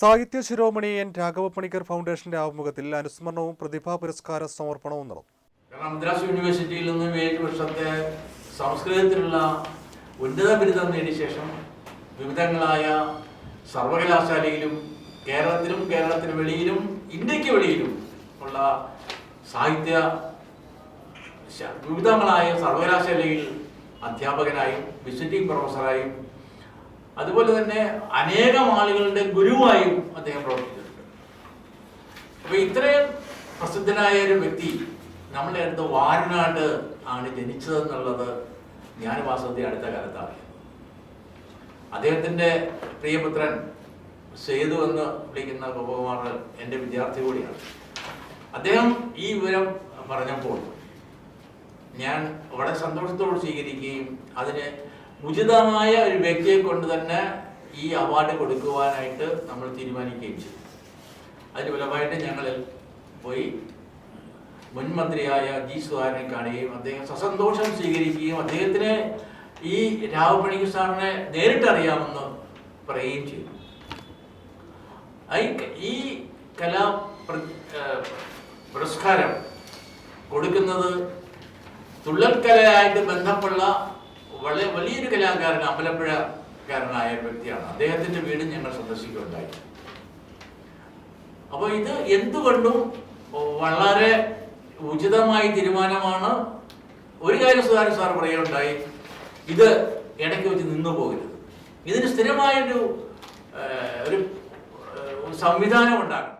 സാഹിത്യ ശിരോമണി എൻ. രാഘവ പണിക്കർ ഫൗണ്ടേഷന്റെ ആഭിമുഖ്യത്തിൽ അനുസ്മരണവും പ്രതിഭാ പുരസ്കാര സമർപ്പണവും നടന്നു. മദ്രാസ് യൂണിവേഴ്സിറ്റിയിൽ നിന്നും ഏഴ് വർഷത്തെ സംസ്കൃതത്തിലുള്ള ഉന്നത ബിരുദം നേടിയ ശേഷം വിവിധങ്ങളായ സർവകലാശാലയിലും കേരളത്തിലും കേരളത്തിന് വെളിയിലും ഇന്ത്യയ്ക്ക് വെളിയിലും ഉള്ള സാഹിത്യ വിവിധങ്ങളായ സർവകലാശാലയിൽ അധ്യാപകനായും വിസിറ്റിംഗ് പ്രൊഫസറായും അതുപോലെ തന്നെ അനേകം ആളുകളുടെ ഗുരുവായും അദ്ദേഹം പ്രവർത്തിച്ചിട്ടുണ്ട്. അപ്പൊ ഇത്രയും പ്രസിദ്ധനായ ഒരു വ്യക്തി നമ്മളെ അടുത്ത് വാരനാട് ആണ് ജനിച്ചതെന്നുള്ളത് ഞാൻ വാസ്തവത്തെ അടുത്ത കാലത്താണ് അദ്ദേഹത്തിന്റെ പ്രിയപുത്രൻ സേതു എന്ന് വിളിക്കുന്ന ഗോപകുമാർ എന്റെ വിദ്യാർത്ഥി കൂടിയാണ്. അദ്ദേഹം ഈ വിവരം പറഞ്ഞപ്പോൾ ഞാൻ വളരെ സന്തോഷത്തോട് സ്വീകരിക്കുകയും അതിന് ഉചിതമായ ഒരു വ്യക്തിയെ കൊണ്ട് തന്നെ ഈ അവാർഡ് കൊടുക്കുവാനായിട്ട് നമ്മൾ തീരുമാനിക്കുകയും ചെയ്തു. അതിന് ഫലമായിട്ട് ഞങ്ങൾ പോയി മുൻ മന്ത്രിയായ ജി സുധാകരനെ കാണുകയും അദ്ദേഹം സസന്തോഷം സ്വീകരിക്കുകയും അദ്ദേഹത്തിന് ഈ രാവപണിക്ക് സാറിനെ നേരിട്ടറിയാമെന്ന് പറയുകയും ചെയ്തു. ഈ- കലാ പുരസ്കാരം കൊടുക്കുന്നത് തുള്ളൽ കലയായിട്ട് ബന്ധമുള്ള വളരെ വലിയൊരു കലാകാരൻ അമ്പലപ്പുഴക്കാരനായ വ്യക്തിയാണ്. അദ്ദേഹത്തിന്റെ വീട് ഞങ്ങൾ സന്ദർശിക്കുകയുണ്ടായി. അപ്പോൾ ഇത് എന്തുകൊണ്ടും വളരെ ഉചിതമായ തീരുമാനമാണ്. ഒരു കാര്യം സുധാകരൻ സാർ പറയുകയുണ്ടായി. ഇത് ഇടയ്ക്ക് വെച്ച് നിന്നു പോകരുത്. ഇതിന് സ്ഥിരമായൊരു ഒരു ഒരു സംവിധാനം ഉണ്ടാകണം.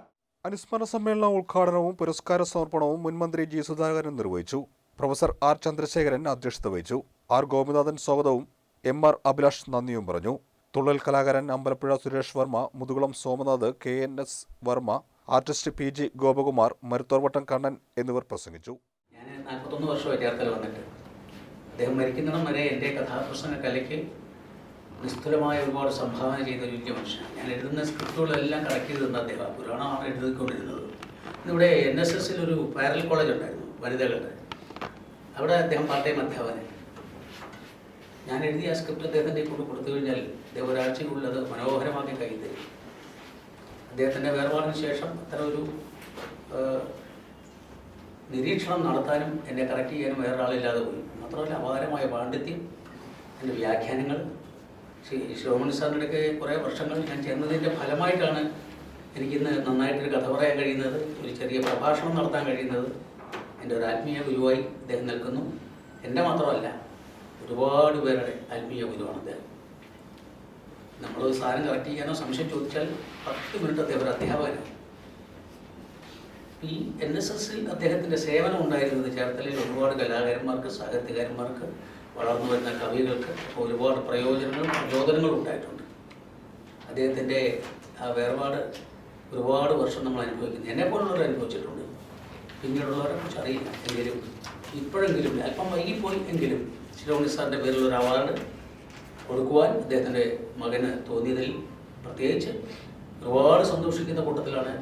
അനുസ്മരണ സമ്മേളന ഉദ്ഘാടനവും പുരസ്കാര സമർപ്പണവും മുൻമന്ത്രി ജി സുധാകരൻ നിർവഹിച്ചു. പ്രൊഫസർ ആർ ചന്ദ്രശേഖരൻ അധ്യക്ഷത വഹിച്ചു. ആർ ഗോപിനാഥൻ സ്വാഗതവും എം ആർ അഭിലാഷ് നന്ദിയും പറഞ്ഞു. തുള്ളൽ കലാകാരൻ Ambalappuzha Suresh Varma Muthukulam Somanath K N S Varma artist P G Gopakumar Maruthorvattom Kannan എന്നിവർ പ്രസംഗിച്ചു. ഞാൻ നാൽപ്പത്തൊന്ന് വർഷമായി വന്നിട്ട്. അദ്ദേഹം മരിക്കുന്നിടം വരെ എന്റെ കഥാപ്രസംഗ കലയ്ക്ക് നിസ്തുലമായ ഒരുപാട് സംഭാവന ചെയ്ത ഒരു വലിയ മനുഷ്യനാണ്. ഞാൻ എഴുതുന്ന സ്ക്രിപ്റ്റുകളെല്ലാം കറക്റ്റ് ചെയ്ത് തന്ന അദ്ദേഹം. പുരാണമാണ് എഴുതിക്കൊണ്ടിരുന്നത്. ഇവിടെ എൻ എസ് എസിൽ ഒരു പാരൽ കോളേജ് ഉണ്ടായിരുന്നു വനിതകളുടെ. അവിടെ അദ്ദേഹം പാർട്ട് ടൈം ഞാൻ എഴുതിയ ആ സ്ക്രിപ്റ്റ് അദ്ദേഹത്തെ കൊണ്ട് കൊടുത്തു കഴിഞ്ഞാൽ അദ്ദേഹം ഒരാഴ്ചയ്ക്കുള്ളിൽ അത് മനോഹരമാക്കി കൈ തരും അദ്ദേഹത്തിന്റെ വേർപാടിന് ശേഷം അത്തരം ഒരു നിരീക്ഷണം നടത്താനും എന്നെ കറക്റ്റ് ചെയ്യാനും വേറൊരാളില്ലാതെ പോയി. മാത്രമല്ല അപാരമായ പാണ്ഡിത്യം എന്റെ വ്യാഖ്യാനങ്ങൾ. ശ്രീ ശിരോമണി സാറിന്റെയൊക്കെ കുറേ വർഷങ്ങൾ ഞാൻ ചേർന്നതിന്റെ ഫലമായിട്ടാണ് എനിക്കിന്ന് നന്നായിട്ടൊരു കഥ പറയാൻ കഴിയുന്നത് ഒരു ചെറിയ പ്രഭാഷണം നടത്താൻ കഴിയുന്നത്. എന്റെ ഒരു ആത്മീയ ഗുരുവായി അദ്ദേഹം നിൽക്കുന്നു. എന്റെ മാത്രമല്ല ഒരുപാട് പേരുടെ ആത്മീയ ഗുരുവാണ് അദ്ദേഹം. നമ്മൾ സാധനം കറക്റ്റ് ചെയ്യാനോ സംശയം ചോദിച്ചാൽ പത്ത് മിനിറ്റ് അദ്ദേഹം ഒരു അധ്യാപകനാണ്. ഈ എൻ എസ് എസിൽ അദ്ദേഹത്തിന്റെ സേവനം ഉണ്ടായിരുന്നത് ചേർത്തലയിൽ ഒരുപാട് കലാകാരന്മാർക്ക് സാഹിത്യകാരന്മാർക്ക് വളർന്നു വരുന്ന കവികൾക്ക് ഒരുപാട് പ്രയോജനങ്ങളും പ്രചോദനങ്ങളും ഉണ്ടായിട്ടുണ്ട്. അദ്ദേഹത്തിന്റെ ആ വേർപാട് ഒരുപാട് വർഷം നമ്മൾ അനുഭവിക്കുന്നു. എന്നെ പോലുള്ളവർ അനുഭവിച്ചിട്ടുണ്ട്. പിന്നീടുള്ളവരെ കുറിച്ച് അറിയില്ല. എങ്കിലും ഇപ്പോഴെങ്കിലും അല്പം വൈകിപ്പോയി എങ്കിലും ശിരോമണി സാറിന്റെ പേരിൽ ഒരു അവാർഡ് കൊടുക്കുവാൻ അദ്ദേഹത്തിന്റെ മകന് തോന്നിയതിൽ പ്രത്യേകിച്ച് ഒരുപാട് സന്തോഷിക്കുന്ന കൂട്ടത്തിലാണ്